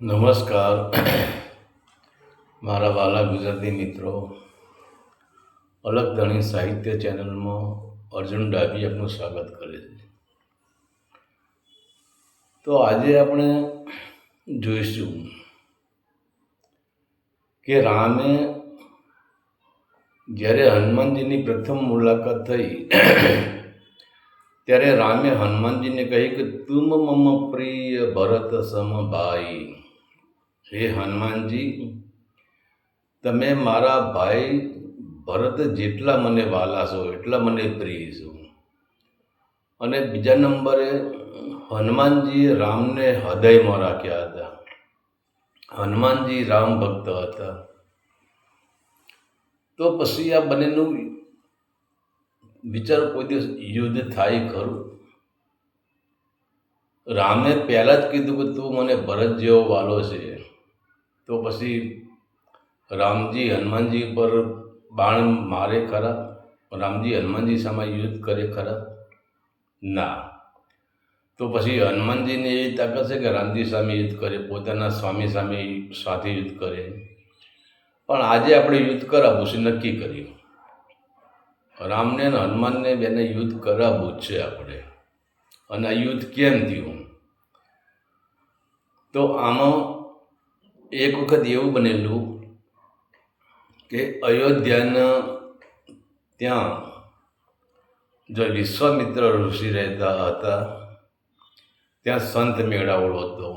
નમસ્કાર. મારા વાલા ગુજરાતી મિત્રો, અલગ ધણી સાહિત્ય ચેનલમાં અર્જુન ડાભી આપનું સ્વાગત કરે છે. તો આજે આપણે જોઈશું કે રામે જ્યારે હનુમાનજીની પ્રથમ મુલાકાત થઈ, ત્યારે રામે હનુમાનજીને કહી કે તુમ મમ પ્રિય ભરત સમ ભાઈ હે હનુમાનજી, તમે મારા ભાઈ ભરત જેટલા મને વાલા છો, એટલા મને પ્રિય છો. અને બીજા નંબરે હનુમાનજીએ રામને હૃદયમાં રાખ્યા હતા. હનુમાનજી રામ ભક્ત હતા. તો પછી આ બંનેનું વિચાર કોઈ દિવસ યુદ્ધ થાય ખરું? રામે પહેલાં જ કીધું કે તું મને ભરત જેવો વાલો છે. તો પછી રામજી હનુમાનજી પર બાણ મારે ખરા? રામજી હનુમાનજી સામે યુદ્ધ કરે ખરા? ના. તો પછી હનુમાનજીની એવી તાકાત છે કે રામજી સામે યુદ્ધ કરે, પોતાના સ્વામી સામે સાથે યુદ્ધ કરે. પણ આજે આપણે યુદ્ધ કરાવવું છે, નક્કી કર્યું. રામને અને હનુમાનને બેને યુદ્ધ કરાવવું છે આપણે. અને આ યુદ્ધ કેમ થયું? તો આમાં એક વખત એવું બનેલું કે અયોધ્યાના ત્યાં જો વિશ્વામિત્ર ઋષિ રહેતા હતા, ત્યાં સંત મેળાવડો હતો.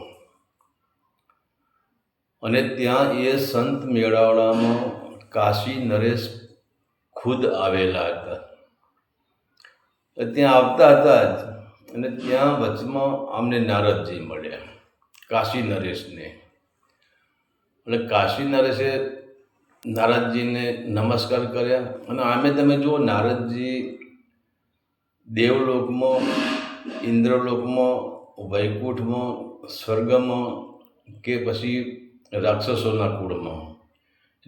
અને ત્યાં એ સંત મેળાવડામાં કાશી, નરેશ ખુદ આવેલા હતા. ત્યાં આવતા હતા જ અને ત્યાં વચમાં અમને નારદજી મળ્યા, કાશી, નરેશને. એટલે કાશી નરેશે નારદજીને નમસ્કાર કર્યા. અને આમે તમે જુઓ, નારદજી દેવલોકમાં, ઇન્દ્રલોકમાં, વૈકુંઠમાં, સ્વર્ગમાં કે પછી રાક્ષસોના કુળમાં.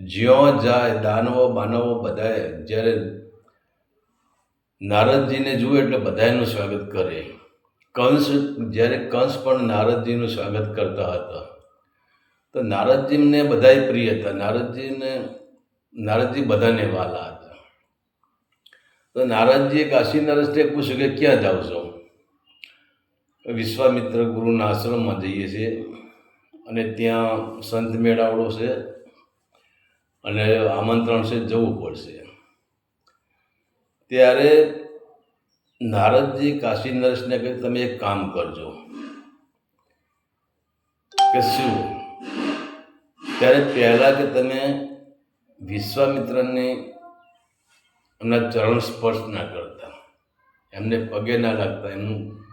જ્યાં જાય, દાનવો બાનવો બધાએ જ્યારે નારદજીને જુએ એટલે બધાનું સ્વાગત કરે. કંસ, જ્યારે કંસ પણ નારદજીનું સ્વાગત કરતા હતા. તો નારદજીને બધાય પ્રિય હતા. નારદજીને, નારદજી બધાને વાલા હતા. તો નારદજીએ કાશી નરેશને પૂછ્યું કે ક્યાં જાઓ છો? વિશ્વામિત્ર ગુરુના આશ્રમમાં જઈએ છીએ અને ત્યાં સંત મેળાવડો છે અને આમંત્રણ છે જવું પડશે. ત્યારે નારદજી કાશી નરેશને કહે, તમે એક કામ કરજો કે શું ત્યારે પહેલાં કે તમે વિશ્વામિત્રને એમના ચરણ સ્પર્શ ના કરતા. એમને પગે ના લાગતા એમનું.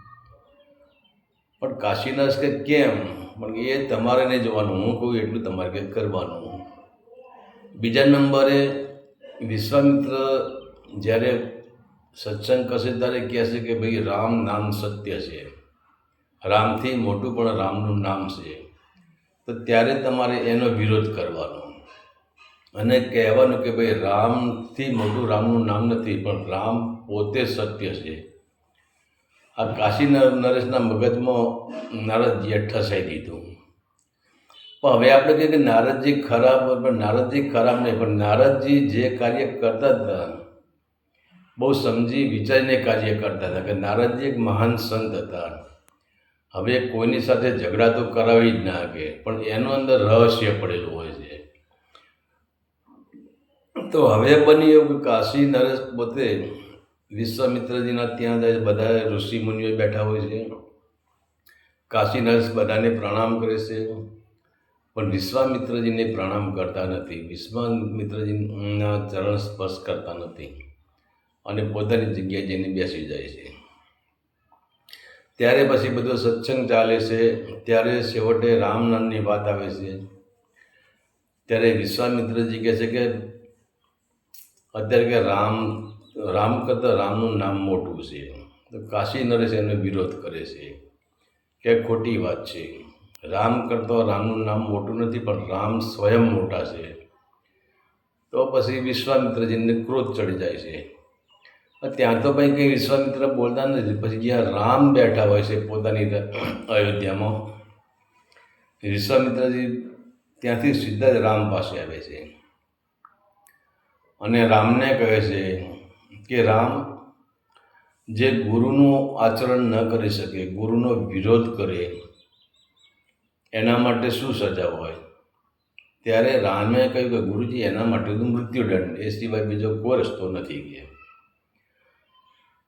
પણ કાશી કે કેમ? પણ એ તમારે નહીં જોવાનું. હું કહું એટલું તમારે કંઈક કરવાનું. બીજા નંબરે વિશ્વામિત્ર જ્યારે સત્સંગ કરશે ત્યારે કહેશે કે ભાઈ રામ નામ સત્ય છે. રામથી મોટું પણ રામનું નામ છે. તો ત્યારે તમારે એનો વિરોધ કરવાનો. અને કહેવાનું કે ભાઈ રામથી મોટું રામનું નામ નથી, પણ રામ પોતે સત્ય છે. આ કાશી નરેશના મગજમાં નારદજીએ ઠસાઈ દીધું. પણ હવે આપણે કહીએ કે નારદજી ખરાબ, પણ નારદજી ખરાબ નહીં, પણ નારદજી જે કાર્ય કરતા હતા, બહુ સમજી વિચારીને કાર્ય કરતા હતા કે નારદજી એક મહાન સંત હતા. હવે કોઈની સાથે ઝઘડા તો કરાવી જ ના શકે પણ એનો અંદર રહસ્ય પડેલું હોય છે. તો હવે બની એવું કે કાશી નરેશ પોતે વિશ્વામિત્રજીના ત્યાં જાય, બધા ઋષિ મુનિઓ બેઠા હોય છે. કાશી નરેશ બધાને પ્રણામ કરે છે, પણ વિશ્વામિત્રજીને પ્રણામ કરતા નથી. વિશ્વામિત્રજીના ચરણ સ્પર્શ કરતા નથી અને પોતાની જગ્યાએ જઈને બેસી જાય છે. ત્યારે પછી બધો સત્સંગ ચાલે છે. ત્યારે છેવટે રામનામની વાત આવે છે. ત્યારે વિશ્વામિત્રજી કહે છે કે અત્યારે કે રામ રામ કરતાં રામનું નામ મોટું છે. તો કાશી નરેશ એનો વિરોધ કરે છે. કે ખોટી વાત છે. રામ કરતાં રામનું નામ મોટું નથી, પણ રામ સ્વયં મોટા છે. તો પછી વિશ્વામિત્રજીને ક્રોધ ચડી જાય છે. ત્યાં તો ભાઈ કંઈ વિશ્વામિત્ર બોલતા નથી. પછી જ્યાં રામ બેઠા હોય છે પોતાની અયોધ્યામાં, વિશ્વામિત્રજી ત્યાંથી સીધા જ રામ પાસે આવે છે. અને રામને કહે છે કે, રામ, જે ગુરુનું આચરણ ન કરી શકે, ગુરુનો વિરોધ કરે, એના માટે શું સજા હોય? ત્યારે રામે કહ્યું કે, ગુરુજી, એના માટે તો મૃત્યુદંડ. એ સિવાય બીજો કોઈ રસ્તો નથી કે.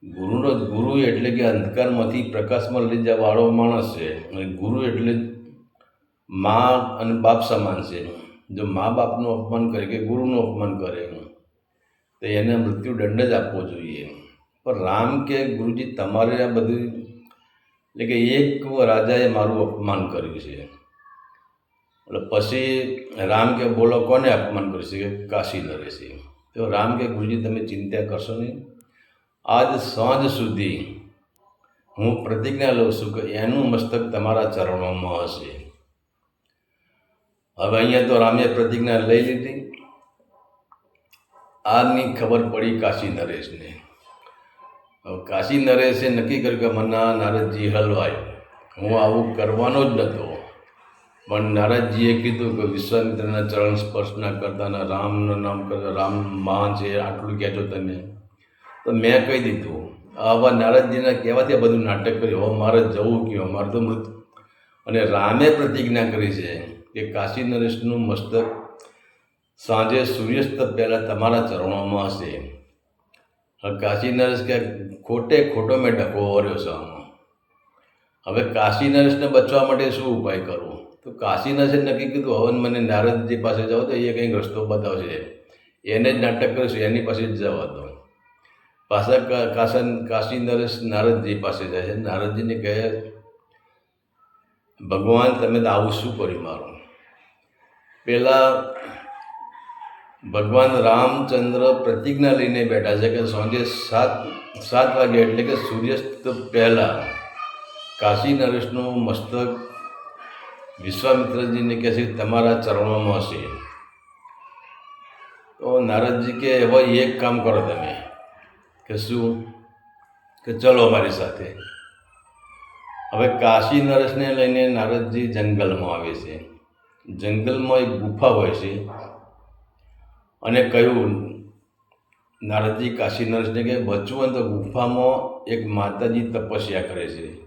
ગુરુનો ગુરુ એટલે કે અંધકારમાંથી પ્રકાશમાં લઈ જવા વાળો માણસ છે. અને ગુરુ એટલે મા અને બાપ સમાન છે. જો મા બાપનું અપમાન કરે કે ગુરુનું અપમાન કરે, તો એને મૃત્યુદંડ જ આપવો જોઈએ. પણ રામ કે ગુરુજી, તમારે આ બધું એટલે કે એક રાજાએ મારું અપમાન કર્યું છે. એટલે પછી રામ કે, બોલો, કોને અપમાન કર્યું છે? કે કાશી નરેશે. તો રામ કે, ગુરુજી, તમે ચિંતા કરશો નહીં. આજ સાંજ સુધી હું પ્રતિજ્ઞા લઉં છું કે એનું મસ્તક તમારા ચરણોમાં હશે. હવે અહીંયા તો રામે પ્રતિજ્ઞા લઈ લીધી. આજની ખબર પડી કાશી નરેશને. કાશી નરેશે નક્કી કર્યું કે મના નારદજી હલવાય. હું આવું કરવાનો જ નહોતો પણ નારદજીએ કીધું કે વિશ્વામિત્રના ચરણ સ્પર્શ ના કરતા રામનું નામ કરતા રામ મહાન છે, આટલું કહેજો તમે. તો મેં કહી દીધું, આવા નારદજીના કહેવાથી આ બધું નાટક કર્યું. હવે મારે જવું કયો? મારે તો મૃત. અને રામે પ્રતિજ્ઞા કરી છે કે કાશી નરેશનું મસ્તક સાંજે સૂર્યાસ્ત પહેલાં તમારા ચરણોમાં હશે. કાશી નરેશ કે ખોટે ખોટો મેં ડકો વર્યો છે આમાં. હવે કાશી નરેશને બચવા માટે શું ઉપાય કરવો? તો કાશી નરેશે નક્કી કીધું, હવે મને નારદજી પાસે જાઓ તો એ કંઈક રસ્તો બતાવશે. એને જ નાટક કરીશું, એની પાસે જ જવા દો. પાછા કા- કાશન કાશી નરેશ નારદજી પાસે જાય છે. નારદજીને કહે, ભગવાન, તમે આવું શું કર્યું મારું? પહેલાં ભગવાન રામચંદ્ર પ્રતિજ્ઞા લઈને બેઠા છે કે સાંજે સાત સાત વાગે એટલે કે સૂર્યાસ્ત પહેલાં કાશી નરેશનું મસ્તક વિશ્વામિત્રજીને કહે છે, તમારા ચરણોમાં હશે. તો નારદજી કે, હવે એક કામ કરો તમે. કે શું? કે ચલો અમારી સાથે. હવે કાશી નરેશને લઈને નારદજી જંગલમાં આવે છે. જંગલમાં એક ગુફા હોય છે. અને કહ્યું, નારદજી કાશી નરેશને કે બચવું તો ગુફામાં એક માતાજી તપસ્યા કરે છે.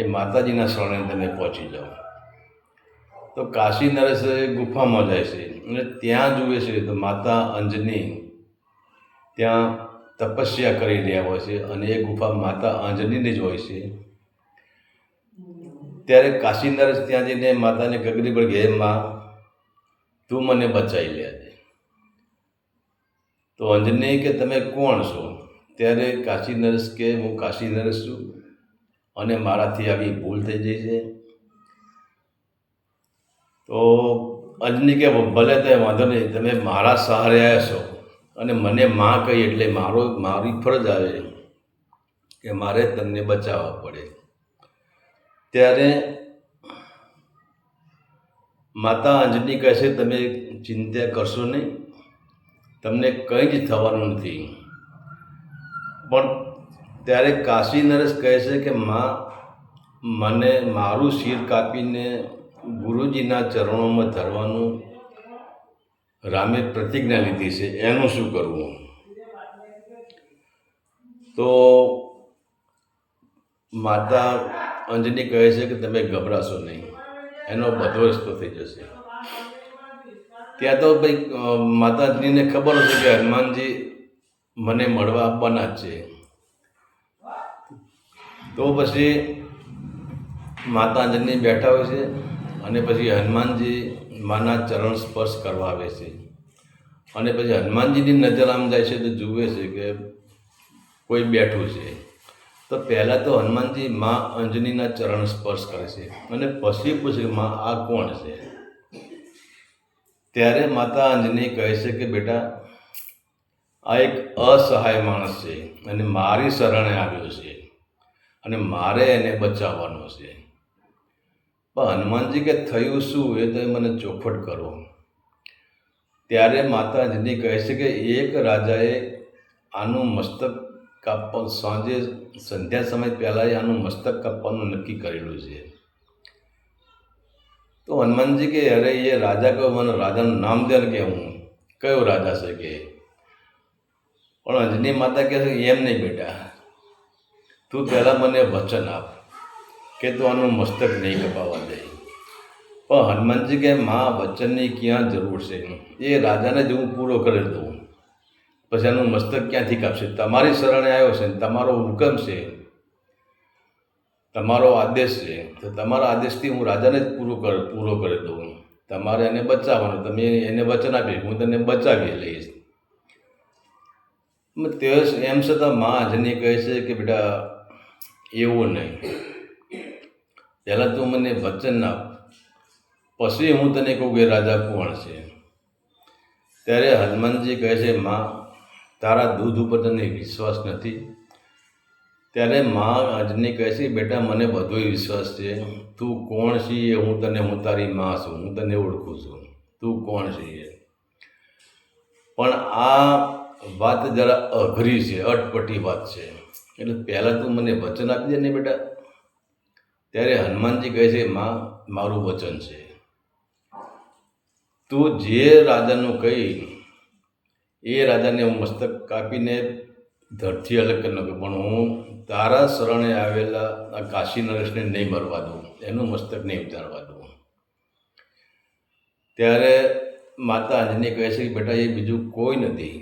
એ માતાજીના શરણે તમે પહોંચી જાઓ. તો કાશી નરેશ ગુફામાં જાય છે. અને ત્યાં જુએ છે તો માતા અંજની ત્યાં તપસ્યા કરી રહ્યા હોય છે અને એ ગુફા માતા અંજનીની જ હોય છે. ત્યારે કાશી નરેશ ત્યાં જઈને માતાને ગગરી પર ઘે માં, તું મને બચાવી લે આજે. તો અંજની કે, તમે કોણ છો? ત્યારે કાશી નરેશ કે, હું કાશી નરેશ છું અને મારાથી આવી ભૂલ થઈ ગઈ છે. તો અંજની કે, ભલે તો વાંધો નહીં, તમે મારા સહારે આવ્યા છો. અને મને માં કહી એટલે મારો, મારી ફરજ આવે કે મારે તમને બચાવવા પડે. ત્યારે માતા અંજની કહે છે, તમે ચિંતા કરશો નહીં. તમને કંઈ જ થવાનું નથી. પણ ત્યારે કાશી નરેશ કહે છે કે, માં, મને મારું શિર કાપીને ગુરુજીના ચરણોમાં ધરવાનું રામે પ્રતિજ્ઞા લીધી છે, એનું શું કરવું તો માતા અંજની કહે છે કે તમે ગભરાશો નહીં. એનો બધો રસ્તો થઈ જશે. ત્યાં તો ભાઈ માતાજીને ખબર હશે કે હનુમાનજી મને મળવા આવવાના જ છે. તો પછી માતા અંજની બેઠા હોય છે અને પછી હનુમાનજી માના ચરણ સ્પર્શ કરવા આવે છે. અને પછી હનુમાનજીની નજર આમ જાય છે તો જુએ છે કે કોઈ બેઠું છે. તો પહેલાં તો હનુમાનજી મા અંજનીના ચરણ સ્પર્શ કરે છે. અને પછી પૂછે મા, આ કોણ છે? ત્યારે માતા અંજની કહે છે કે બેટા, આ એક અસહાય માણસ છે અને મારી શરણે આવ્યો છે. અને મારે એને બચાવવાનો છે. પણ હનુમાનજી કે થયું શું એ તો મને ચોખવટ કરો. ત્યારે માતા કહે છે કે એક રાજાએ આનું મસ્તક કાપવા સાંજે સંધ્યા સમય પહેલાં આનું મસ્તક કાપવાનું નક્કી કરેલું છે. તો હનુમાનજી કે, અરે, એ રાજા કહો, મને રાજાનું નામ દે કે હું. કયો રાજા છે કે? પણ અંજની માતા કહે છે, એમ નહીં બેટા, તું પહેલાં મને વચન આપ. કે તો આનું મસ્તક નહીં કપાવા દે. પણ હનુમાનજી કે મા વચનની ક્યાં જરૂર છે? એ રાજાને જ હું પૂરો કરી દઉં. પછી એનું મસ્તક ક્યાંથી કાપશે? તમારી શરણે આવ્યો છે તમારો હુકમ છે. તમારો આદેશ છે. તો તમારા આદેશથી હું રાજાને જ પૂરો કર, પૂરો કરી દઉં. તમારે એને બચાવવાનું, તમે એને વચન આપી હું તને બચાવી લઈશ. તે એમ છતાં મા આજની કહે છે કે બેટા, એવું નહીં. પહેલાં તું મને વચન આપ પછી હું તને કહું કે રાજા કોણ છે? ત્યારે હનુમાનજી કહે છે, માં, તારા દૂધ ઉપર તને વિશ્વાસ નથી. ત્યારે મા આજની કહે છે, બેટા, મને બધોય વિશ્વાસ છે. તું કોણ છીએ? હું તને, હું તારી માં છું. હું તને ઓળખું છું. તું કોણ છીએ? પણ આ વાત જરા અઘરી છે, અટપટી વાત છે. એટલે પહેલાં તું મને વચન આપી દે ને બેટા. ત્યારે હનુમાનજી કહે છે, માં, મારું વચન છે. તું જે રાજાનું કહી એ રાજાને હું મસ્તક કાપીને ધરથી અલગ કરી નાખું, પણ હું તારા શરણે આવેલા આ કાશી નરેશને નહીં મરવા દઉં, એનું મસ્તક નહીં ઉતારવા દઉં. ત્યારે માતા અંજની કહે છે કે બેટા, એ બીજું કોઈ નથી.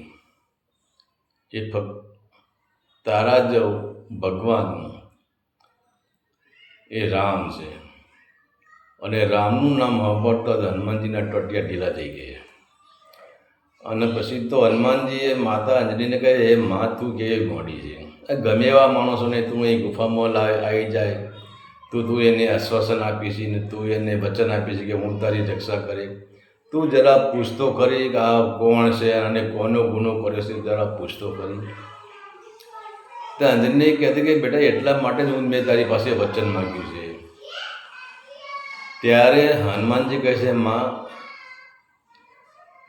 એ ફક્ત તારા જ ભગવાન એ રામ છે. અને રામનું નામ સાંભળતા જ હનુમાનજીના ટોટિયા ઢીલા થઈ ગયા. અને પછી તો હનુમાનજીએ માતા અંજલીને કહે એ મા, તું કેવી મોડી છે? ગમે એવા માણસોને તું એ ગુફામાં લાવે, આવી જાય. તું તું એને આશ્વાસન આપીશ ને તું એને વચન આપીશ કે હું તારી રક્ષા કરી તું જરા પૂછતો ખરી કે આ કોણ છે અને કોનો ગુનો કરે છે, જરા પૂછતો ખરી. તો અંજનને કહેતી કે, બેટા, એટલા માટે જ હું મેં તારી પાસે વચન માગ્યું છે. ત્યારે હનુમાનજી કહે છે, માં,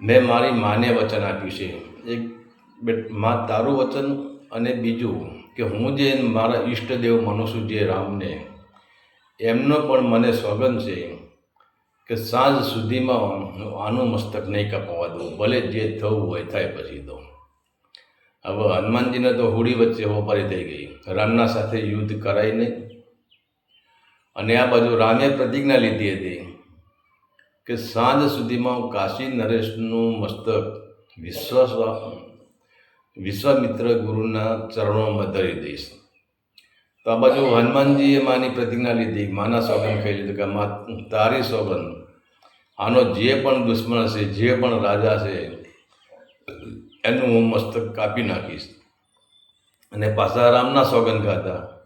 મેં મારી માને વચન આપ્યું છે. એક માં, તારું વચન અને બીજું કે, હું જે મારા ઈષ્ટદેવ માનું છું જે રામને, એમનો પણ મને સોગન છે કે સાંજ સુધીમાં હું આનું મસ્તક નહીં કપાવવા દઉં. ભલે જે થવું હોય થાય પછી તો હવે હનુમાનજીને તો હોડી વચ્ચે હોપારી થઈ ગઈ રામના સાથે યુદ્ધ કરાય નહીં અને આ બાજુ રામે પ્રતિજ્ઞા લીધી હતી કે સાંજ સુધીમાં કાશી નરેશનું મસ્તક વિશ્વાસ વિશ્વામિત્ર ગુરુના ચરણોમાં ધરી દઈશ તો આ બાજુ હનુમાનજીએ માની પ્રતિજ્ઞા લીધી માના સોગન કહી લીધું કે મા તારી સોગન આનો જે પણ દુશ્મન છે જે પણ રાજા છે એનું હું મસ્તક કાપી નાખીશ. અને પાછા રામના સોગન ખાતા.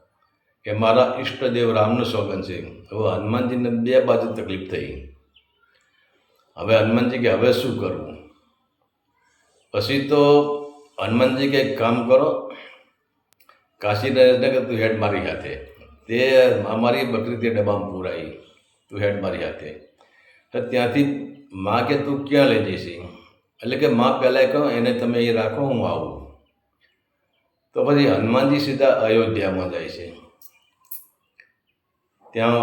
કે મારા ઈષ્ટદેવ રામનું સોગન છે. હવે હનુમાનજીને બે બાજુ તકલીફ થઈ. હવે હનુમાનજી કે, હવે શું કરવું? પછી તો હનુમાનજી કે, એક કામ કરો. કાશી નરેશને કે તું હેડ મારી હાથે. તે અમારી બકરી તે ડબ્બામાં પૂરાઈ. તું હેડ મારી હાથે. તો ત્યાંથી માં કે, તું ક્યાં લઈ જઈશ? એટલે કે માં પહેલાં કહો એને તમે એ રાખો, હું આવું. તો પછી હનુમાનજી સીધા અયોધ્યામાં જાય છે. ત્યાં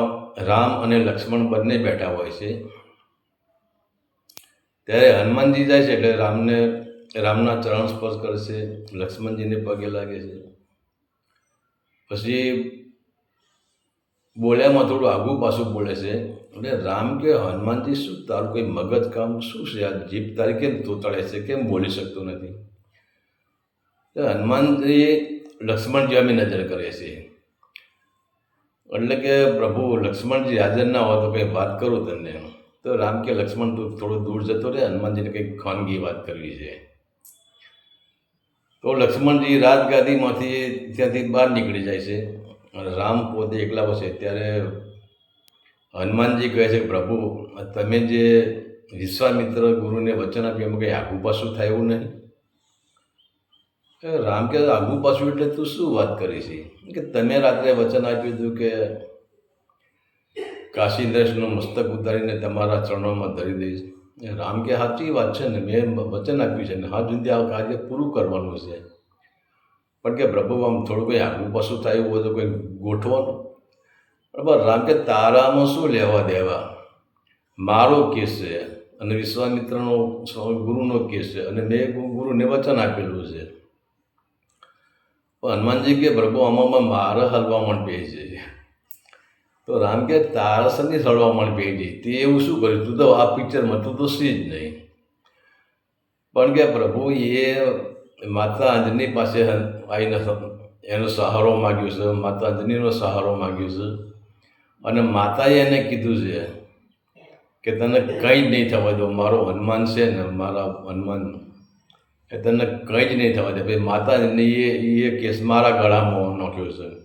રામ અને લક્ષ્મણ બંને બેઠા હોય છે. ત્યારે હનુમાનજી જાય છે એટલે રામને, રામના ચરણ સ્પર્શ કરશે લક્ષ્મણજીને પગે લાગે છે. પછી બોલ્યામાં થોડું આગું પાછું બોલે છે. એટલે રામ કે, હનુમાનજી, શું તારું કોઈ મગજ કામ શું છે? આ જીભ તારી કેમ તોતળે છે? કેમ બોલી શકતો નથી? હનુમાનજી લક્ષ્મણજી અમે નજર કરે છે એટલે કે, પ્રભુ, લક્ષ્મણજી હાજર ના હોય તો કંઈ વાત કરું તમને તો રામ કે, લક્ષ્મણ, તું થોડું દૂર જતો રહે. હનુમાનજીને કંઈક ખાનગી વાત કરવી છે. તો લક્ષ્મણજી રાજગાદીમાંથી ત્યાંથી બહાર નીકળી જાય છે. અને રામ પોતે એકલા બસે ત્યારે હનુમાનજી કહે છે, પ્રભુ, તમે જે વિશ્વામિત્ર ગુરુને વચન આપ્યું, એમાં કંઈ આગું પાછું થાય એવું નહીં? રામ કે આગું પાછું એટલે તું શું વાત કરી છે કે, તમે રાત્રે વચન આપ્યું હતું કે કાશી નરેશનું મસ્તક ઉતારીને તમારા ચરણોમાં ધરી દઈશ. રામ કે સાચી વાત છે ને, મેં વચન આપ્યું છે ને હા સુધી આ કાર્ય પૂરું કરવાનું છે. પણ કે પ્રભુ, આમ થોડું કંઈ આગું પાછું થાય એવું હોય તો કંઈ ગોઠવાનું બરાબર, રામ કે તારામાં શું લેવા દેવા? મારો કેસ છે અને વિશ્વામિત્રનો ગુરુનો કેસ છે અને મેં ગુરુને વચન આપેલું છે. પણ હનુમાનજી કે, પ્રભુ, આમાં મારે હલવા મણ પે છે તો રામ કે તારા સની હળવા મણ પે છે તે એવું શું કર્યું? તું તો આ પિક્ચરમાં તું તો સી જ નહીં. પણ કે, પ્રભુ, એ માતા અંજની પાસે આવીને એનો સહારો માગ્યો છે માતા અંજનીનો સહારો માગ્યો છે અને માતાએ એને કીધું છે કે તને કંઈ જ નહીં થવા દો મારો હનુમાન છે ને, મારા હનુમાન. એ તને કંઈ જ નહીં થવા દે. ભાઈ, માતાજીને એ એ કેસ મારા ગળામાં નોખ્યો છે.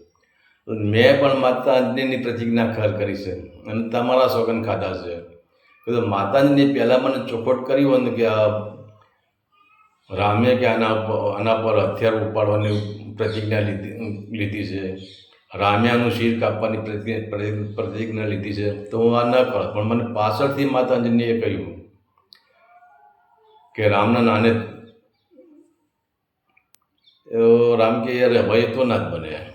મેં પણ માતા અંજનીની પ્રતિજ્ઞા ખર કરી છે. અને તમારા સોગન ખાધા છે. માતાજીને પહેલાં મને ચોખવટ કરી હોય ને કે આ રામે કે આના આના પર હથિયાર ઉપાડવાની પ્રતિજ્ઞા લીધી લીધી છે. રામે આનું શિર કાપવાની પ્રતિ- પ્રતિ- પ્રતિજ્ઞા લીધી છે. તો હું આ ન કરત પણ મને પાછળથી માતાજીને કહ્યું કે રામના નાને રામ કે યાર ભાઈ તો ના જ બને.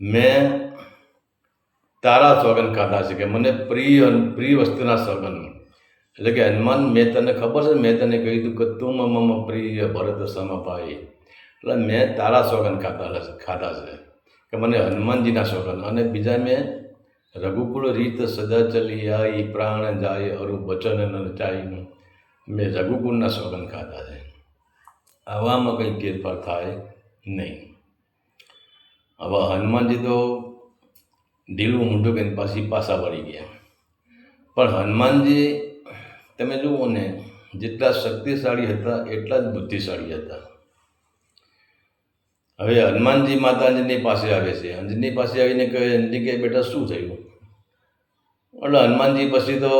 મેં તારા સોગન ખાધા છે કે મને પ્રિય પ્રિય વસ્તુના સોગન એટલે કે હનુમાન, મેં તને ખબર છે, મેં તને કહ્યું હતું કે તું મમ પ્રિય ભરત સમપાઈ એટલે મેં તારા સોગન છે, ખાધા છે. કે મને હનુમાનજીના સોગન અને બીજા મેં, રઘુકુળ રીત સદા ચલી આઈ, પ્રાણ જાય અરુ વચન ન મેં રઘુકુળના સોગન ખાધા છે. આવામાં કંઈ ફેરફાર થાય નહીં. હવે હનુમાનજી તો ઢીલું મૂંઢું કરીને પાછી પાછા વળી ગયા. પણ હનુમાનજી તમે જુઓ ને, જેટલા શક્તિશાળી હતા, એટલા જ બુદ્ધિશાળી હતા. હવે હનુમાનજી માતા અંજની પાસે આવે છે. અંજની પાસે આવીને કહે, અંજની કહે બેટા, શું થયું? એટલે હનુમાનજી પછી તો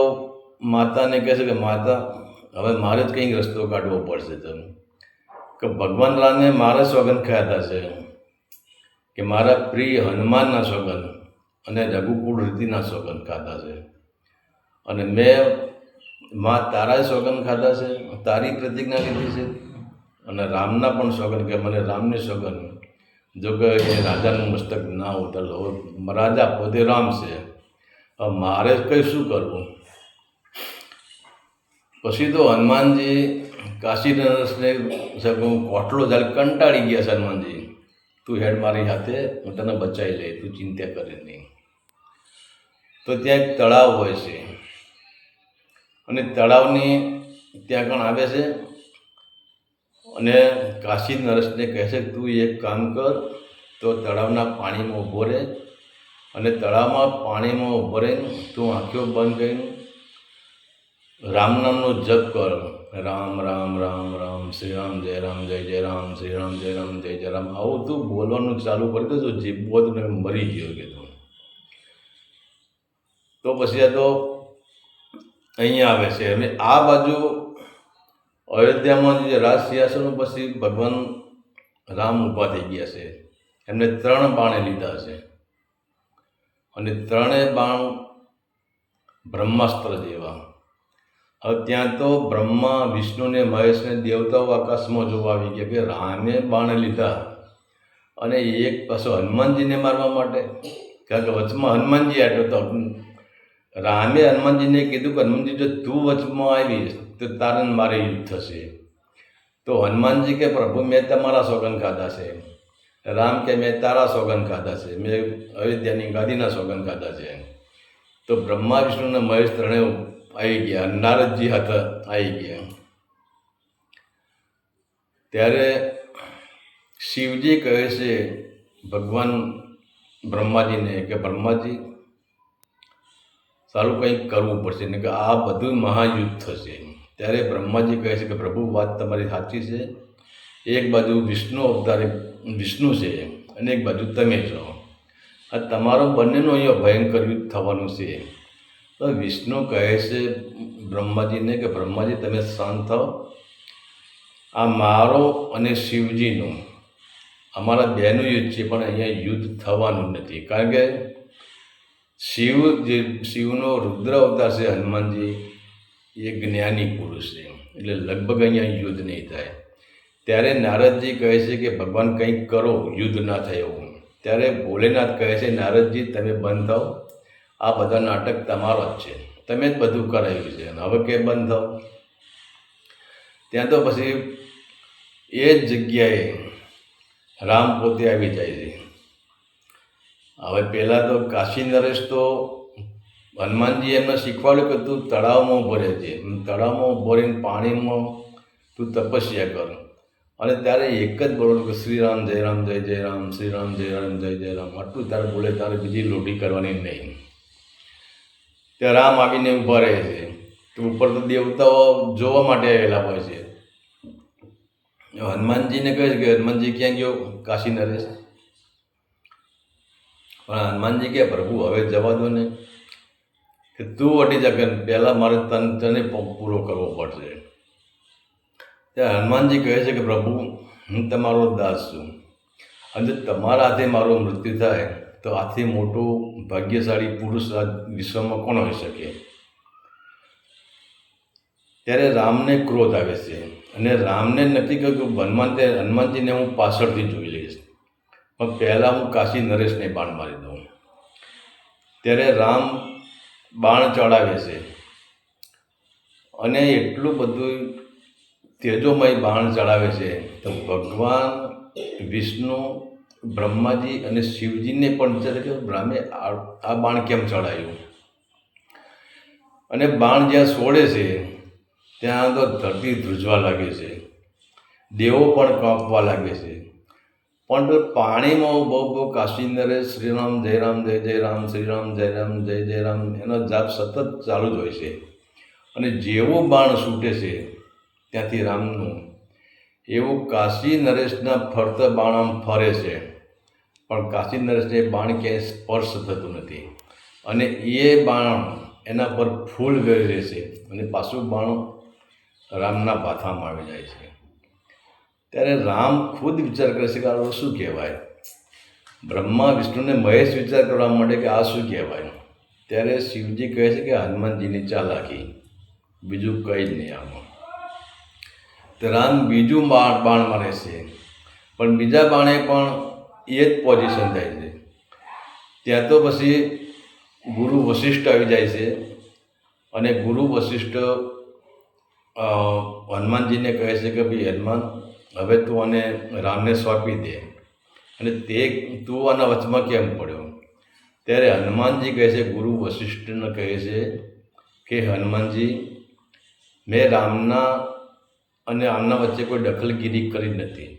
માતાને કહે છે કે, માતા, હવે મારે જ કંઈક રસ્તો કાઢવો પડશે તમે કે ભગવાન રામે મારા સોગંદ ખાતા છે. કે મારા પ્રિય હનુમાનના સોગંદ અને રઘુકુળ રીતિના સોગંદ ખાતા છે. અને મેં માં તારા સોગંદ ખાધા છે, તારી પ્રતિજ્ઞા લીધી છે અને રામના પણ સોગંદ કે મને રામની સોગંદ. જો કે એ રાજાનું મસ્તક ના ઉતર રાજા પોતે રામ છે. મારે કંઈ શું કરવું? પછી તો હનુમાનજી કાશી નરેશને સગું કોટલો જ્યારે કંટાળી ગયા છે હનુમાનજી. તું હેડ મારી હાથે, હું તને બચાવી લઈ તું ચિંતા કરે નહીં. તો ત્યાં એક તળાવ હોય છે. અને તળાવની ત્યાં પણ આવે છે. અને કાશી નરસને કહે છે, તું એક કામ કર, તો તળાવના પાણીમાં ઊભો રહે. અને તળાવમાં પાણીમાં ઊભો રહીને તું આંખો બંધ કરીને રામ નામનો જપ કર. રામ રામ રામ રામ, શ્રી રામ, જય રામ, જય જય રામ, શ્રી રામ, જય રામ, જય જય રામ. આવું તું બોલવાનું ચાલુ કરી દેજો જીભો તો ને મરી ગયો કે તો પછી આ તો અહીંયા આવે છે. અને આ બાજુ અયોધ્યામાં જે રાજ સિંહાસન પછી ભગવાન રામ ઊભા થઈ ગયા છે. એમને ત્રણ બાણે લીધા છે. અને ત્રણેય બાણ બ્રહ્માસ્ત્ર જેવા. હવે ત્યાં તો બ્રહ્મા વિષ્ણુને મહેશને દેવતાઓ આકાશમાં જોવા આવી ગયા કે રામે બાણે લીધા. અને એક પાછો હનુમાનજીને મારવા માટે. કારણ કે વચમાં હનુમાનજી આટલો તો રામે હનુમાનજીને કીધું કે હનુમાનજી જો તું વચમાં આવીશ, તો તારે મારે યુદ્ધ થશે. તો હનુમાનજી કે, પ્રભુ, મેં તમારા સોગન ખાધા છે. રામ કે, મેં તારા સોગન ખાધા છે. મેં અયોધ્યાની ગાદીના સોગન ખાધા છે. તો બ્રહ્મા વિષ્ણુ મહેશ ત્રણેય આવી ગયા, નારદજી હતા આવી ગયા. ત્યારે શિવજી કહે છે, ભગવાન બ્રહ્માજીને કે, બ્રહ્માજી સારું કંઈક કરવું પડશે. ને કે આ બધું મહાયુદ્ધ થશે. ત્યારે બ્રહ્માજી કહે છે કે, પ્રભુ, વાત તમારી સાચી છે. એક બાજુ વિષ્ણુ અવતારે, વિષ્ણુ છે અને એક બાજુ તમે છો. આ તમારો બંનેનો અહીંયા ભયંકર યુદ્ધ થવાનું છે. તો વિષ્ણુ કહે છે બ્રહ્માજીને કે, બ્રહ્માજી, તમે શાંત થાઓ. આ મારો અને શિવજીનું, અમારા બેનું યુદ્ધ છે, પણ અહીંયા યુદ્ધ થવાનું નથી. કારણ કે શિવ જે શિવનો રુદ્ર અવતાર છે હનુમાનજી, એ જ્ઞાની પુરુષ છે. એટલે લગભગ અહીંયા યુદ્ધ નહીં થાય. ત્યારે નારદજી કહે છે કે, ભગવાન, કંઈક કરો, યુદ્ધ ના થાય એવું. ત્યારે ભોલેનાથ કહે છે, નારદજી, તમે બંધ થાઓ. આ બધા નાટક તમારો જ છે. તમે જ બધું કરાવ્યું છે. હવે કે બંધ થાવ ત્યાં તો પછી એ જ જગ્યાએ રામ પોતે આવી જાય છે. હવે પહેલાં તો કાશી નરેશ તો હનુમાનજી એમને શીખવાડ્યું કે તું તળાવમાં ઊભો રહેજે તળાવમાં ઊભો રહીને પાણીમાં તું તપસ્યા કર. અને ત્યારે એક જ બોલવાનું કે શ્રીરામ જય રામ, જય જય રામ શ્રીરામ જય રામ, જય જય રામ. આટલું તારે બોલે તારે બીજી લોઢી કરવાની નહીં. ત્યાં રામ આવીને ઊભા રહે છે. તો ઉપર તો દેવતાઓ જોવા માટે આવેલા હોય છે. હનુમાનજીને કહે છે કે હનુમાનજી ક્યાં ગયો? કાશી નરેશ. પણ હનુમાનજી કે, પ્રભુ, હવે જવા દો ને. કે તું વટી જા, કે પહેલાં મારે તન, તને પૂરો કરવો પડશે. ત્યારે હનુમાનજી કહે છે કે, પ્રભુ, હું તમારો દાસ છું. અને તમારા હાથે મારું મૃત્યુ થાય, તો આથી મોટો ભાગ્યશાળી પુરુષ વિશ્વમાં કોણ હોઈ શકે? ત્યારે રામને ક્રોધ આવે છે. અને રામને નક્કી કર્યું કે હનુમાન હનુમાનજીને હું પાછળથી જોઈ લઈશ પણ પહેલાં હું કાશી નરેશને બાણ મારી દઉં. ત્યારે રામ બાણ ચડાવે છે. અને એટલું બધું તેજોમય બાણ ચડાવે છે તો ભગવાન, વિષ્ણુ, બ્રહ્માજી અને શિવજીને પણ વિચારે કે બ્રહ્મે આ બાણ કેમ ચડાયું? અને બાણ જ્યાં છોડે છે, ત્યાં તો ધરતી ધ્રુજવા લાગે છે. દેવો પણ કાંપવા લાગે છે. પણ પાણીમાં બહુ બહુ કાશીંદરે શ્રીરામ જય રામ જય જય રામ શ્રીરામ જય રામ જય જય રામ એનો જાપ સતત ચાલુ જ હોય છે. અને જેવું બાણ છૂટે છે, ત્યાંથી રામનું એવું કાશી નરેશના ફરતા બાણ ફરે છે. પણ કાશી નરેશને બાણ ક્યાંય સ્પર્શ થતું નથી. અને એ બાણ એના પર ફૂલ ગળી રહેશે અને પાછું બાણ રામના પાથામાં આવી જાય છે. ત્યારે રામ ખુદ વિચાર કરે છે કે આ શું કહેવાય? બ્રહ્મા, વિષ્ણુને મહેશ વિચાર કરવા માટે કે આ શું કહેવાય? ત્યારે શિવજી કહે છે કે હનુમાનજીની ચાલાકી. બીજું કંઈ જ નહીં આમાં. તો રામ બીજું બાણ બાણ મારે છે પણ બીજા બાણે પણ એ જ પોઝિશન થાય છે. ત્યાં તો પછી ગુરુ વશિષ્ઠ આવી જાય છે. અને ગુરુ વશિષ્ઠ હનુમાનજીને કહે છે કે ભાઈ હનુમાન હવે તું આને રામને સોંપી દે. અને તે તું આના વચમાં કેમ પડ્યો? ત્યારે હનુમાનજી કહે છે, ગુરુ વશિષ્ઠને કહે છે કે, હનુમાનજી, મેં રામના અને આમના વચ્ચે કોઈ દખલગીરી કરી નથી.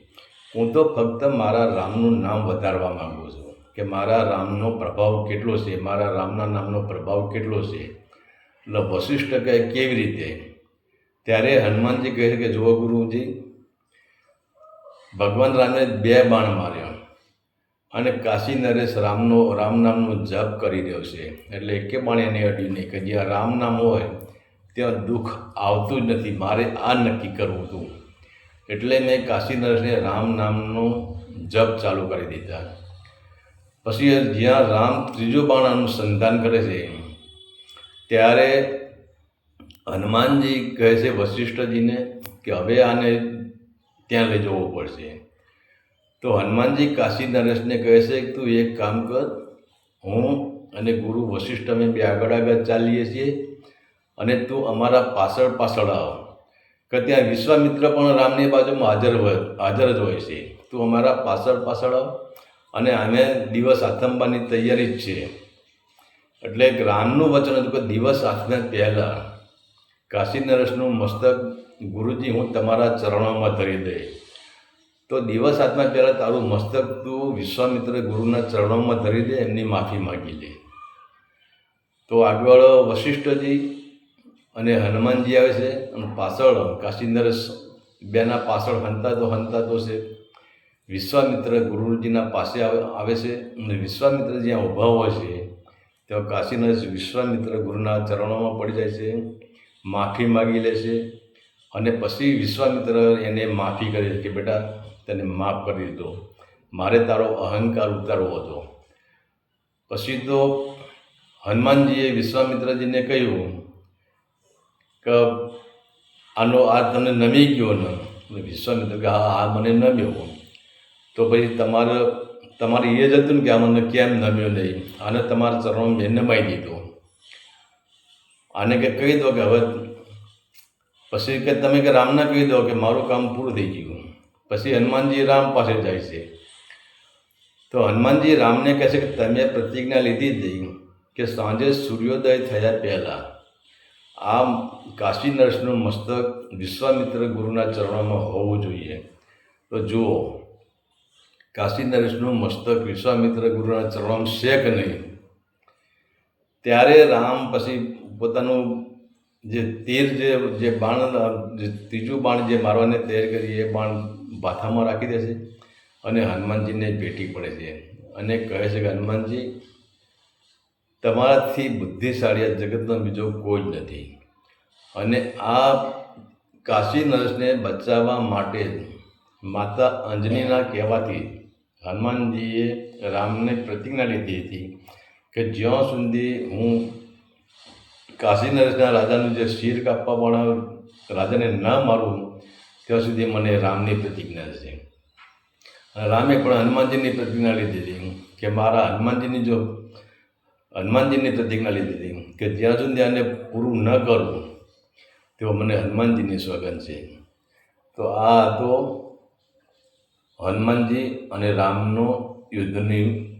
હું તો ફક્ત મારા રામનું નામ વધારવા માગું છું કે મારા રામનો પ્રભાવ કેટલો છે, મારા રામના નામનો પ્રભાવ કેટલો છે. એટલે વશિષ્ઠ કહે, કેવી રીતે? ત્યારે હનુમાનજી કહે છે કે, જુઓ ગુરુજી ભગવાન રામે બે બાણ માર્યા અને કાશી નરેશ રામનો રામ નામનો જપ કરી રહ્યો છે. એટલે એકે બાણ એને અડ્યું નહીં કે જ્યાં રામ નામ હોય, ત્યાં દુઃખ આવતું જ નથી, મારે આ નક્કી કરવું હતું. એટલે મેં કાશી નરેશને રામ નામનો જપ ચાલુ કરી દીધા. પછી જ્યાં રામ ત્રીજો બાણ અનુસંધાન કરે છે, ત્યારે હનુમાનજી કહે છે વશિષ્ઠજીને કે હવે આને ત્યાં લઈ જવો પડશે. તો હનુમાનજી કાશી નરેશને કહે છે કે તું એક કામ કર, હું અને ગુરુ વશિષ્ઠ અમે બે આગળ આગળ ચાલીએ છીએ અને તું અમારા પાછળ પાછળ આવ. કે ત્યાં વિશ્વામિત્ર પણ રામની બાજુમાં હાજર હોય, હાજર જ હોય છે. તું અમારા પાછળ પાછળ આવ અને અમે દિવસ આથંબાની તૈયારી જ છે. એટલે રામનું વચન હતું કે દિવસ આથમે પહેલાં કાશી નરેશનું મસ્તક, ગુરુજી, હું તમારા ચરણોમાં ધરી દઈ તો દિવસ આત્મા પહેલાં તારું મસ્તક તું વિશ્વામિત્ર ગુરુના ચરણોમાં ધરી દે, એમની માફી માગી લે તો આગળ વશિષ્ઠજી અને હનુમાનજી આવે છે, અને પાછળ કાશી નરેશ બેના પાછળ હંતા તો હંતા તો છે. વિશ્વામિત્ર ગુરુજીના પાસે આવે છે, અને વિશ્વામિત્ર જ્યાં ઊભા હોય છે, ત્યાં કાશી નરેશ વિશ્વામિત્ર ગુરુના ચરણોમાં પડી જાય છે. માફી માગી લે છે અને પછી વિશ્વામિત્ર એને માફી કરે છે કે બેટા તને માફ કરી દીધો. મારે તારો અહંકાર ઉતારવો હતો. પછી તો હનુમાનજીએ વિશ્વામિત્રજીને કહ્યું કે આનો આ તમને નમી ગયો ને. વિશ્વામિત્ર કે હા, આ મને નમ્યો. તો પછી તમારે તમારે એ જ હતું ને કે આ મને કેમ નમ્યો નહીં? આને તમારા ચરણો મેં નમાઈ દીધો. આને કે કહી દો કે હવે પછી કે તમે કે રામને કહી દો કે મારું કામ પૂરું થઈ ગયું. પછી હનુમાનજી રામ પાસે જાય છે. તો હનુમાનજી રામને કહે છે કે તમે પ્રતિજ્ઞા લીધી હતી કે સાંજે સૂર્યોદય થયા પહેલાં આ કાશી નર્સનું મસ્તક વિશ્વામિત્ર ગુરુના ચરણોમાં હોવું જોઈએ. તો જુઓ, કાશી નરેશનું મસ્તક વિશ્વામિત્ર ગુરુના ચરણોમાં છે નહીં? ત્યારે રામ પછી પોતાનું જે તીર જે જે બાણ, જે ત્રીજું બાણ જે મારવાને તૈયાર કરી એ બાણ ભાથામાં રાખી દે છે અને હનુમાનજીને ભેટી પડે છે. અને કહે છે કે, હનુમાનજી, તમારાથી બુદ્ધિશાળી જગતનો બીજો કોઈ જ નથી. અને આ કાશી નરેશને બચાવવા માટે માતા અંજનીના કહેવાથી હનુમાનજીએ રામને પ્રતિજ્ઞા લીધી હતી કે જ્યાં સુધી હું કાશી નરેશના રાજાનું જે શિર કાપવાવાળા રાજાને ન મારવું ત્યાં સુધી મને રામની પ્રતિજ્ઞા છે. રામે પણ હનુમાનજીની પ્રતિજ્ઞા લીધી હતી કે મારા હનુમાનજીની જો, હનુમાનજીની પ્રતિજ્ઞા લીધી હતી કે જ્યાં સુધી આને પૂરું ન કરવું, તેઓ મને હનુમાનજીની સ્વગન છે. તો આ હતો હનુમાનજી અને રામનો યુદ્ધની